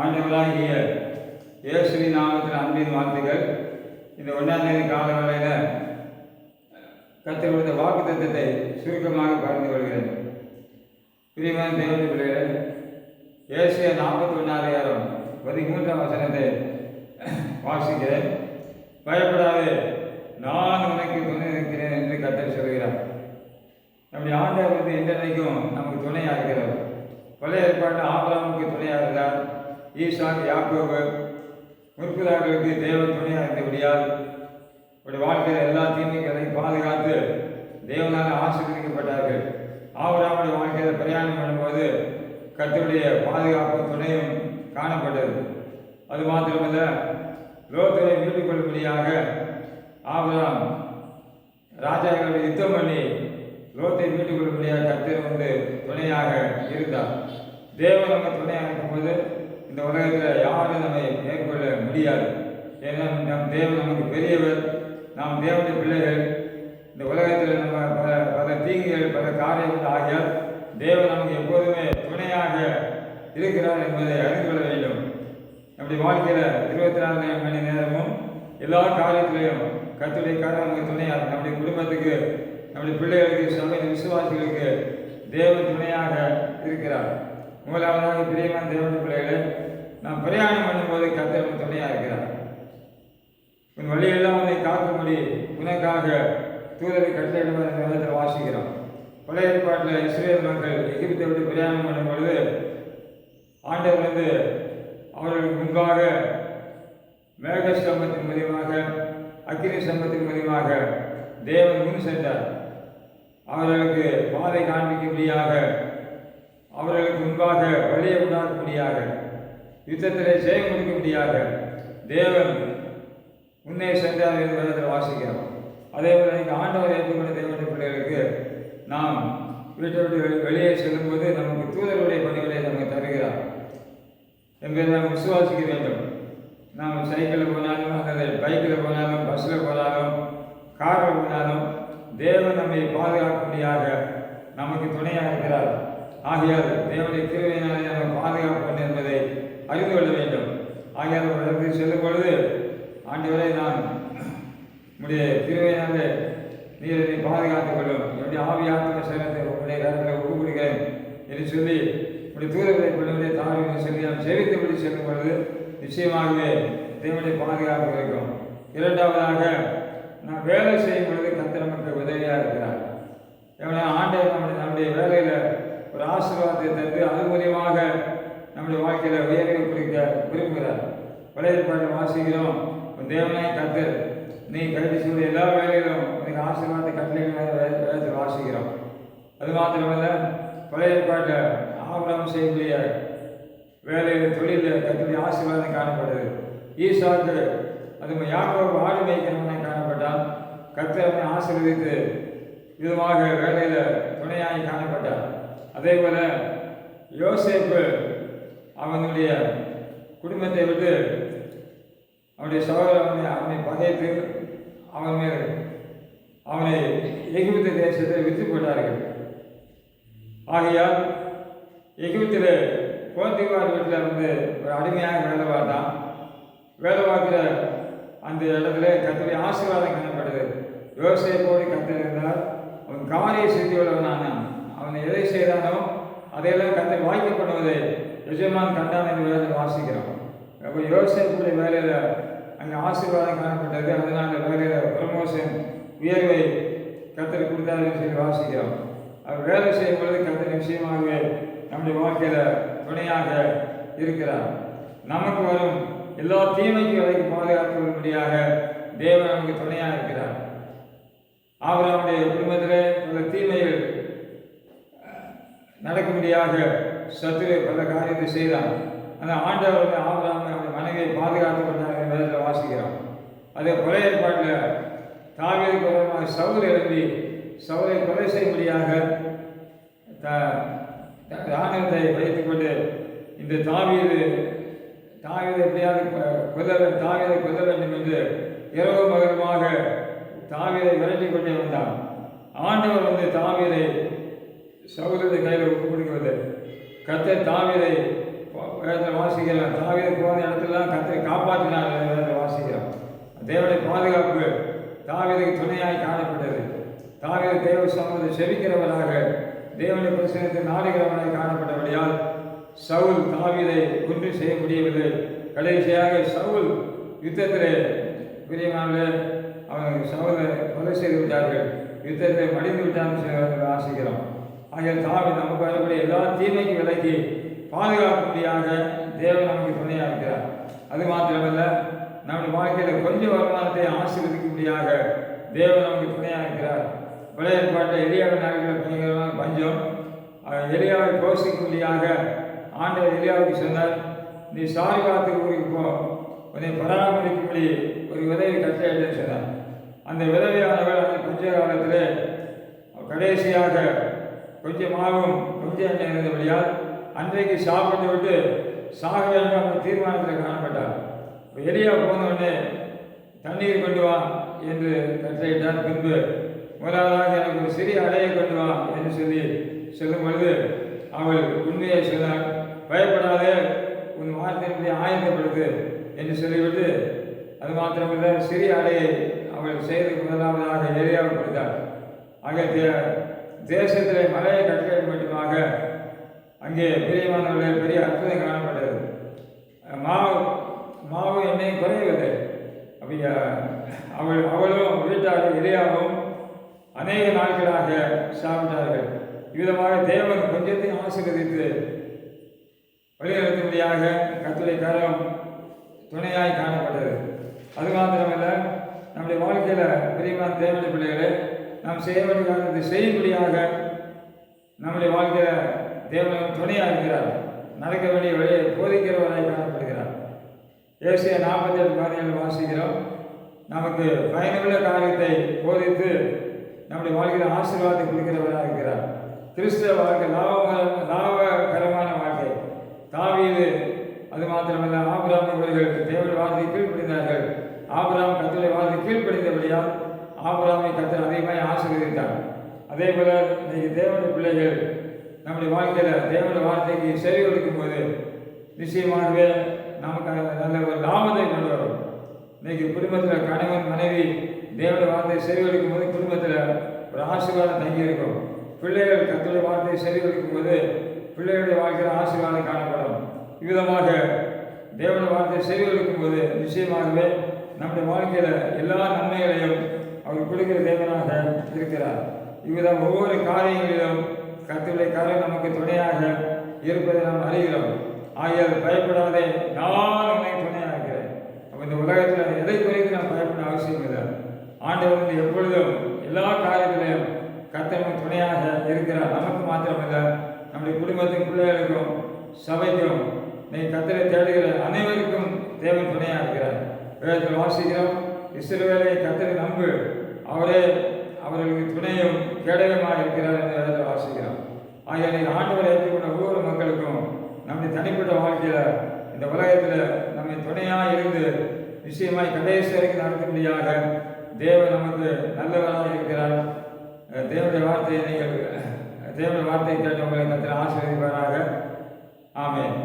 ஆண்டவராகிய இயேசுவி நாமத்தில் அன்பின் வாழ்த்துக்கள். இந்த ஒன்றாம் தேதி கால வேளையில் கொடுத்த வாக்கு தத்துவத்தை சுருக்கமாக பகிர்ந்து கொள்கிறேன். பிரியமான தேவனுடைய பிள்ளைகளே இயேசிய நாற்பத்தி ஒன்றாயிரம் பதிமூன்றாம் வசனத்தை வாசிக்கிறேன். பயப்படாதே நான் உனக்கு துணை இருக்கிறேன் என்று கத்தர் சொல்கிறார். நம்முடைய ஆண்டவர் வந்து என்றைக்கும் நமக்கு துணையாக இருக்கிறார் பழைய ஏற்பாட்டில் ஆபராமுக்கு ஈசான் யாக்கோபு முற்பிதாக்களுக்கு தேவ துணையாக இருந்தபடியால் உடைய வாழ்க்கையில் எல்லா தீமைகளையும் பாதுகாத்து தேவனால் ஆசீர்வதிக்கப்பட்டார்கள். ஆவராமுடைய வாழ்க்கையில் பிரயாணம் பண்ணும்போது கத்தருடைய பாதுகாப்பு துணையும் காணப்பட்டது. அது மாத்திரமல்ல லோகத்தை மீட்டுக் கொள்ளும்படியாக ஆபிரகாம் ராஜாக்களை யுத்தம் பண்ணி லோத்தை மீட்டுக் கொள்ளும்படியாக கத்தர் வந்து துணையாக இருந்தார். தேவன் நம்ம துணையாக இருக்கும்போது இந்த உலகத்தில் யாரும் நம்மை மேற்கொள்ள முடியாது. ஏன்னா நம் தேவன் நமக்கு பெரியவர். நாம் தேவனுடைய பிள்ளைகள். இந்த உலகத்தில் நம்ம பல பல தீங்குகள் பல காரியங்கள் ஆகியால் தேவன் நமக்கு எப்போதுமே துணையாக இருக்கிறார் என்பதை அறிந்து கொள்ள வேண்டும். நம்முடைய வாழ்க்கையில் இருபத்தி நாலு மணி நேரமும் எல்லா காரியத்திலையும் கத்துடைய காரணம் நமக்கு துணையாக நம்முடைய குடும்பத்துக்கு நம்முடைய பிள்ளைகளுக்கு சமய விசுவாசிகளுக்கு தேவன் துணையாக இருக்கிறார். முதலாவதாக பிரியமான தேவன் பிள்ளைகளை நாம் பிரயாணம் பண்ணும்போது கத்தர் துணையாக இருக்கிறார் உன் வழியெல்லாம் உன்னை காக்கும்படி உனக்காக தூதரை கட்டளையிடுவார் என்ற விதத்தில் வாசிக்கிறோம். பழைய ஏற்பாட்டில் இஸ்ரேல் மக்கள் எகிப்தை விட்டு பிரயாணம் பண்ணும் பொழுது ஆண்டவர் வந்து அவர்களுக்கு முன்பாக மேக ஸ்தம்பத்தின் மூலியமாக அக்னி ஸ்தம்பத்தின் மூலியமாக தேவன் முன் சென்றார். அவர்களுக்கு பாதை காண்பிக்கும்படியாக அவர்களுக்கு முன்பாக வழியை முடியாத. யுத்தத்திலே ஜெயம் முடியாத. தேவன் முன்னே சென்றார் என்று வேதத்தில் வாசிக்கிறோம். அதே போல இங்கே ஆண்டவர் ஏற்றுக்கொண்ட தேவனுடைய பிள்ளைகளுக்கு நாம் வீட்டை விட்டு வெளியே செல்லும்போது நமக்கு தூதருடைய பணிகளை நமக்கு தருகிறார். என்பதை நாம் விசுவாசிக்க வேண்டும். நாம் சைக்கிளில் போனாலும் அல்லது பைக்கில் போனாலும் பஸ்ஸில் போனாலும் காரில் போனாலும் தேவன் நம்மை பாதுகாக்கும்படியாக நமக்கு துணையாக இருக்கிறார். ஆகையால் தேவனுடைய கிருவையினாலே நம்ம பாதுகாப்பு என்பதை அறிந்து கொள்ள வேண்டும். ஆகையால் ஒரு இடத்துக்கு செல்லும் பொழுது ஆண்டவரை நான் உடைய கிருவையினாலே நீர் என்னை பாதுகாத்துக் கொள்ளும். என்னுடைய ஆவியாத்ம சரத்தை உங்களுடைய கருத்தில் ஒப்புக்கொடுக்கிறேன் என்று சொல்லி உடைய தூரத்தை கொள்ளுடைய தாழ்வு சொல்லி நாம் சேவித்தபடி செல்லும் பொழுது நிச்சயமாகவே தேவனுடைய பாதுகாப்பு இருக்கும் இரண்டாவதாக நான் வேலை செய்யும் பொழுது கத்த நமக்கு உதவியாக இருக்கிறார். எவ்வளோ ஆண்டவர் நம்முடைய நம்முடைய வேலையில் ஒரு ஆசீர்வாதத்தை தந்து அது மூலியமாக நம்முடைய வாழ்க்கையில் உயர்வு குறிக்க விரும்புகிறார். பழைய வாசிக்கிறோம். உன் கத்து நீ கருதி செய்ய எல்லா வேலையிலும் உனக்கு ஆசீர்வாதத்தை கட்டளை வாசிக்கிறோம். அது மாத்திரமல்ல பழைய பாட்டில் ஆபரம் செய்யக்கூடிய வேலையில் தொழிலில் கத்துடைய ஆசீர்வாதம் காணப்படுது. ஈசாக்கு அது யாக்கோபு ஆடு மேய்க்கணும்னு காணப்பட்டான். கத்து அவனை ஆசீர்வதித்து விதமாக வேலையில் துணையாகி காணப்பட்டார். அதே போல் யோசேப்பு அவனுடைய குடும்பத்தை விட்டு அவனுடைய சகோதரன் அவனை அவனை பகைத்து அவன் மேல் அவனை எகிப்து தேசத்தில் விற்று போட்டார்கள். ஆகையால் எகிப்தில் போத்திவார் வீட்டில் வந்து ஒரு அடிமையாக வேலை பார்த்தான் வேலை பார்க்குற அந்த இடத்துல கத்திரி ஆசீர்வாதம் காணப்படுது விவசாயத்தோடு கத்தர் இருந்தால் அவன் காரிய சித்தியுள்ளவனான அவன் எதை செய்கிறானோ அதையெல்லாம் கத்தர் வாய்க்கப்படுவதை எஜமான் கண்டான் என்று வேலையில் வாசிக்கிறோம். அப்போ யோசேப்புடைய வேலையில் அங்கே ஆசீர்வாதம் காணப்பட்டது. அதனால் வேலையில் ப்ரமோஷன் உயர்வை கத்தரை கொடுத்தாருன்னு சொல்லி வாசிக்கிறோம். அவர் வேலை செய்யும் பொழுது கத்தர் நிச்சயமாகவே நம்முடைய வாழ்க்கையில் துணையாக இருக்கிறார். நமக்கு வரும் எல்லா தீமைக்கு வரைக்கும் பாதுகாத்து வரும்படியாக தேவன் நமக்கு துணையாக இருக்கிறார். ஆபிரகாமுடைய குடும்பத்தில் நடக்கும்படியாக சத்துரு பல காரியத்தை செய்தான். அந்த ஆண்டவர் வந்து அந்த மனைவியை பாதுகாத்து கொண்டார் என்பதில் வாசிக்கிறான். அதே கொலை ஏற்பாட்டில் தாவியது மூலமாக சவுல் எழுதி சவுலை கொலை செய்யும்படியாக ராணுவத்தை வைத்துக்கொண்டு இந்த தாவியது தாவியதை எப்படியாவது கொ- கொல்ல வே- கொல்ல வேண்டும் என்று இரவு மகனமாக தாவியதை விரட்டி கொண்டே வந்தான். ஆண்டவர் வந்து தாவியதை சகோதரத்தை கையில் ஒப்பு கொடுக்கிறது கத்தை தாவிரை வேதத்தில் வாசிக்கலாம் தாவிர போன இடத்துலலாம் கத்தை காப்பாற்றினார் வேதத்தில் வாசிக்கிறோம் தேவனுடைய பாதுகாப்பு தாவிரைக்கு துணையாய் காணப்பட்டது. தாவிர தேவ சமூகத்தை செவிக்கிறவராக தேவனுடைய பிரச்சனத்தை நாடுகிறவனாக காணப்பட்டபடியால் சவுல் தாவிரை ஒன்றும் செய்ய முடியவில்லை. கடைசியாக சவுல் யுத்தத்திலே பிரியமானே அவன் சவுலை கொலை செய்து விட்டார்கள். யுத்தத்தை மடிந்து விட்டான்னு ஆசிக்கிறோம் ஆகிய தாவி நமக்கு வரக்கூடிய எல்லா தீமைக்கும் விலகி பாதுகாக்கும்படியாக தேவன் நமக்கு துணையாக இருக்கிறார் அது மாத்திரமல்ல நம்முடைய வாழ்க்கையில் கொஞ்சம் வருமானத்தை ஆசீர்வதிக்கும்படியாக தேவன் நமக்கு துணையாக இருக்கிறார் பழைய ஏற்பாட்டை எளியாவின் நாட்களில் பயங்கரமான பஞ்சம். எளியாவை போஷிக்கும்படியாக ஆண்டவர் எளியாவுக்கு சொன்னார் நீ சாரிபாத்து ஊருக்கு போ. உன்னை பராமரிக்கும்படி ஒரு உதவி கட்டளையிட்டு சொன்னார். அந்த உதவியானவர் அந்த பஞ்ச காலத்தில் கடைசியாக கொஞ்சமாகவும் கொஞ்சம் இருந்தபடியால் அன்றைக்கு சாப்பிட்டு விட்டு சாக வேண்டும் என்ற தீர்மானத்தில் காணப்பட்டார். எலியா போனவுடனே தண்ணீர் கொண்டு வா என்று கட்டளையிட்டார். பின்பு முதலாவதாக எனக்கு ஒரு சிறிய அடையை கொண்டு வா என்று சொல்லி சொல்லும் பொழுது அவள் உண்மையை சொன்னார் பயப்படாதே உன் வார்த்தையின்படி ஆயத்தப்படுத்து என்று சொல்லிவிட்டு அது மாத்திரமில்லை சிறிய அடையை அவள் செய்து முதலாவதாக எரியாவை கொடுத்தார் ஆக தேசத்திலே மலையை கட்டளை மட்டுமாக அங்கே பிரியமானவர்களே பெரிய அற்புதம் காணப்பட்டது. மாவு மாவு எண்ணெய் குறையவில்லை. அப்படிய? அவள் அவளும் வீட்டார் இறையாகவும் அநேக நாட்களாக சாப்பிட்டார்கள். இவ்விதமாக தேவன் கொஞ்சத்தையும் ஆசீர்வதித்து வழிநடத்தும்படியாக கத்துரை கரம் துணையாய் காணப்பட்டது. அது மாத்திரமல்ல நம்முடைய வாழ்க்கையில் பிரியமான தேவனுடைய பிள்ளைகளை நாம் செய்ய வேண்டியதாக செய்யும்படியாக நம்முடைய வாழ்கிற தேவன் துணையாக இருக்கிறார். நடக்க வேண்டிய வழியை போதிக்கிறவராய் காணப்படுகிறார். ஏசிய நாற்பத்தி ஏழு பாதையில் வாசிக்கிறோம். நமக்கு பயனுள்ள காரியத்தை போதித்து நம்முடைய வாழ்க்கையில் ஆசீர்வாதத்தை கொடுக்கிறவராக இருக்கிறார். கிறிஸ்தவ வாழ்க்கை லாபம் லாபகரமான வாழ்க்கை. தாவீது அது மாத்திரமல்ல ஆபிராம் இவர்கள் தேவனுடைய வார்த்தை கீழ்ப்படிந்தார்கள். ஆபிராம் கத்தலை வார்த்தை கீழ்ப்படிந்தபடியால் ஆபராமை கத்தர் அதிகமாக ஆசீர்வதித்தார் அதே போல் இன்றைக்கு தேவனுடைய பிள்ளைகள் நம்முடைய வாழ்க்கையில் தேவனுடைய வார்த்தைக்கு செவி கொடுக்கும் போது நிச்சயமாகவே நமக்கு நல்ல ஒரு லாபத்தை கொண்டு வரும். இன்னைக்கு குடும்பத்தில் கணவன் மனைவி தேவனுடைய வார்த்தையை செவி கொடுக்கும் போது குடும்பத்தில் ஒரு ஆசீர்வாதம் தங்கி இருக்கும். பிள்ளைகள் கத்துடைய வார்த்தையை செவி கொடுக்கும் போது பிள்ளைகளுடைய வாழ்க்கையில் ஆசீர்வாதம் காணப்படும். இவ்விதமாக தேவனுடைய வார்த்தையை செவி கொடுக்கும் போது நிச்சயமாகவே நம்முடைய வாழ்க்கையில் எல்லா நன்மைகளையும் அவர் கொடுக்கிற தேவனாக இருக்கிறார். இவ்விதம் ஒவ்வொரு காரியங்களிலும் கத்துடைய கரம் நமக்கு துணையாக இருப்பதை நாம் அறிகிறோம். ஆகியால் பயப்படாதே நான் உன்னை துணையாக இருக்கிறேன் அப்ப இந்த உலகத்தில் எதை குறித்து நாம் பயப்பட அவசியம் இல்லை. ஆண்டவர் வந்து எப்பொழுதும் எல்லா காரியத்திலையும் கர்த்தர் துணையாக இருக்கிறார். நமக்கு மாத்திரமில்லை நம்முடைய குடும்பத்தின் பிள்ளைகளுக்கும் சபைக்கும் நீ கர்த்தரை தேடுகிற அனைவருக்கும் தேவன் துணையாக இருக்கிறார் வேதத்தில் வாசிக்கிறோம். இஸ்ரவேலை கத்தரை நம்பு. அவரே அவர்களுக்கு துணையும் கேடகமாக இருக்கிறார் என்று வேதத்தில் வாசிக்கிறோம் ஆகிய நீ ஆண்டவரை ஏற்றுக்கொண்ட ஒவ்வொரு மக்களுக்கும் நம்முடைய தனிப்பட்ட வாழ்க்கையில் இந்த உலகத்தில் நம்மை துணையாக இருந்து நிச்சயமாய் கடைசி வரைக்கும் நடத்தும்படியாக தேவன் நமக்கு நல்லவராக இருக்கிறார். தேவனுடைய வார்த்தையை நீங்கள் தேவனுடைய வார்த்தையை கேட்டவங்களை கத்திர ஆசீர்வதிப்பாராக. ஆமென்.